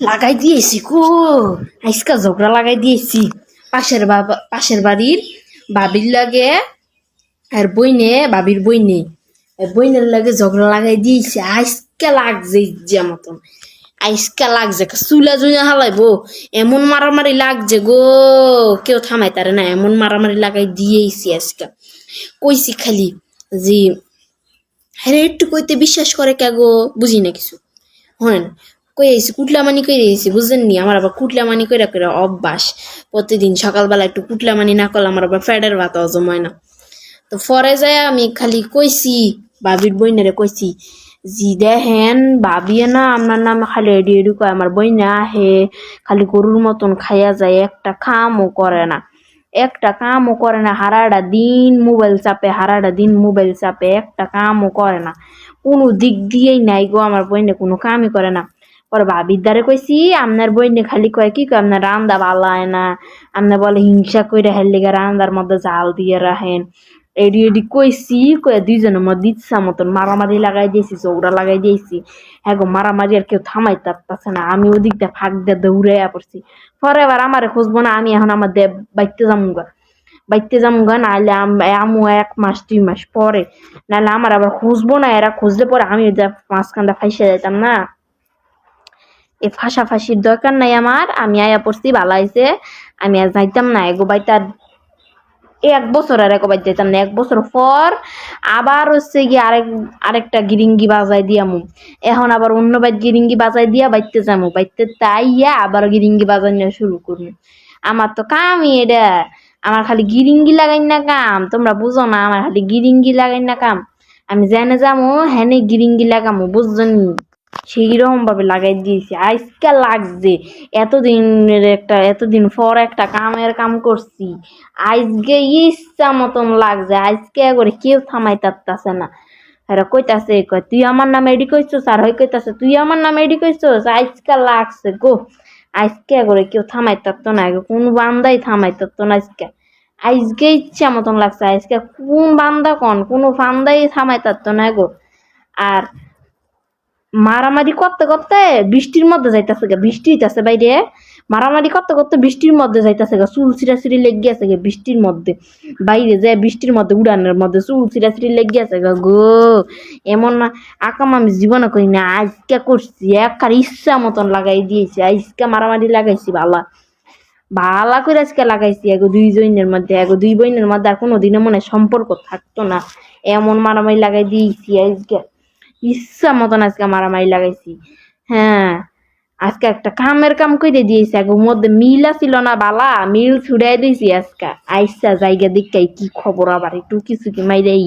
লাগাই দিয়েছি কো। আজকা ঝগড়া লাগাই দিয়েছি। পাশের বাবা পাশের বাড়ির বাবির লাগে আর বইনে, বাবির বইনে। বইনের লাগে ঝগড়া লাগাই দিয়েছি। আজকে লাগছে ইজ্জা মতন। আজকে লাগছে। চুলা জুলা হালাইবো। এমন মারামারি লাগছে গো। কেউ থামাই তারে না। এমন মারামারি লাগাই দিয়েছি আজকে। কইছি খালি যে হ্যাঁ একটু কইতে বিশ্বাস করে কে গো? বুঝি না কিছু। হন কই আইছি? কুটলামানি কই আইছি বুঝলেন নি আমার আবার কুটলামানি কইরা কইরা অভ্যাস। প্রতিদিন সকালবেলা একটু কুটলামানি না করলে আমার আবার ফ্যাডের ভাত হজম হয় না। তো পরে যায় আমি খালি কইছি, বাবির বইনারে কইছি, জি দেখেন ভাবিয়ে না আপনার নাম খালি এডি এডি কয়, আমার বইনা আহে, খালি গরুর মতন খাইয়া যায়, একটা কামও করে না। একটা কামও করে না হারাটা দিন মোবাইল চাপে হারাটা দিন মোবাইল চাপে, একটা কামও করে না। কোনো দিক দিয়েই নাই গো আমার বইনে কোনো কামই করে না। পরে ভাবির দ্বারে কইছি, আপনার বইনে খালি কয় কি কয়, আপনার রান্দা ভালো হয় না। আপনার বলে হিংসা কইরা হেললে রান্দার মধ্যে জাল দিয়ে রাখেন। এডি এডি কইছি, কয়ে দুইজনের মধ্যে ইচ্ছা মতন মারামারি লাগাই দিয়েছি চৌড়া লাগাই দিয়েছি। হ্যাঁ গো, মারামারি আর কেউ থামাই পারতাছে না। আমি ওদিক দিয়ে ফাঁক দিয়ে দৌড়াইয়া পড়ছি। পরে এবার আমারে খুঁজবো না, আমি এখন আমার দে বাইতে যামুগা। বাইতে যামুগা নাহলে আম- এক মাস, দুই মাস পরে। নাহলে আমার আবার খুঁজবো না, এরা খুঁজলে পরে আমি মাঝখানটা ফাইসে যাইতাম না। এ ফাঁসাফাঁসির দরকার নাই আমার, আমি আয়া পড়ছি, ভালো আমি আর যাইতাম না, এগো বাইতার এক বছর আর একবার যেতাম না, এক বছর পর আবার হচ্ছে গিয়ে আরেক, আরেকটা গিরিঙ্গি বাজাই দিয়ামু। এখন আবার অন্য বাইর গিরিঙ্গি বাজাই দিয়া বাইতে যামু। বাইতে তাইয়া আবার গিরিঙ্গি বাজাই নেওয়া শুরু করব আমার তো কামই এটা। আমার খালি গিরিঙ্গি লাগাই না কাম। তোমরা বুঝো না, আমার খালি গিরিঙ্গি লাগাই না কাম। আমি জেনে যামু, হেনে গিরিঙ্গি লাগামু বুঝছনি সেই রকম ভাবে লাগাই দিয়েছি। আজকে লাগছে। এতদিনের একটা, এতদিন পর একটা কামের কাম করছি। আজকে ইচ্ছা মতন লাগছে। আজকে করে কেউ থামাই তারতাছে না। এরা কইতাছে তুই আমার নামে এডি কইছস? আর হই কইতাছে, তুই আমার নামে এডি কইছস? আজকে লাগছে, গো। আজকে করে কেউ থামাই থাকতো না আগে কোন বান্দাই থামাই থাকতো না আজকে। আজকে ইচ্ছা মতন লাগছে, আজকে কোন বান্দা কোন, কোনো ফান্দাই থামাই থাকতো না গো। আর মারামারি করতে করতে বৃষ্টির মধ্যে যাইতেছে বৃষ্টি হইতেছে বাইরে। মারামারি করতে করতে বৃষ্টির মধ্যে যাইতাছে গে, চুল ছিঁড়াছিড়ি লেগে আছে গে বৃষ্টির মধ্যে। বাইরে যায় বৃষ্টির মধ্যে, উড়ানের মধ্যে চুল ছিঁড়াছিড়ি লেগে আছে গে গো। এমন না, আকাম আমি জীবনে করি না, আজকে করছি একবার ইচ্ছা মতন লাগাই দিয়েছি, আজকে মারামারি লাগাইছি ভালা ভালা করে আজকে লাগাইছি, এগো দুই জনের মধ্যে, এগো দুই বোনের মধ্যে আর কোনোদিনও মনে সম্পর্ক থাকতো না। এমন মারামারি লাগাই দিয়েছি আজকে, ইচ্ছা মতন আজকে মারামারি লাগাইছি। হ্যাঁ আজকে একটা কামের কাম করে দিয়েছি, আগে মধ্যে মিল ছিল না বালা, মিল ছুড়াই দিয়েছি আজকে। আইসা জায়গা দেখাই কি খবর আবার, একটু কিছু কি মাইরাই।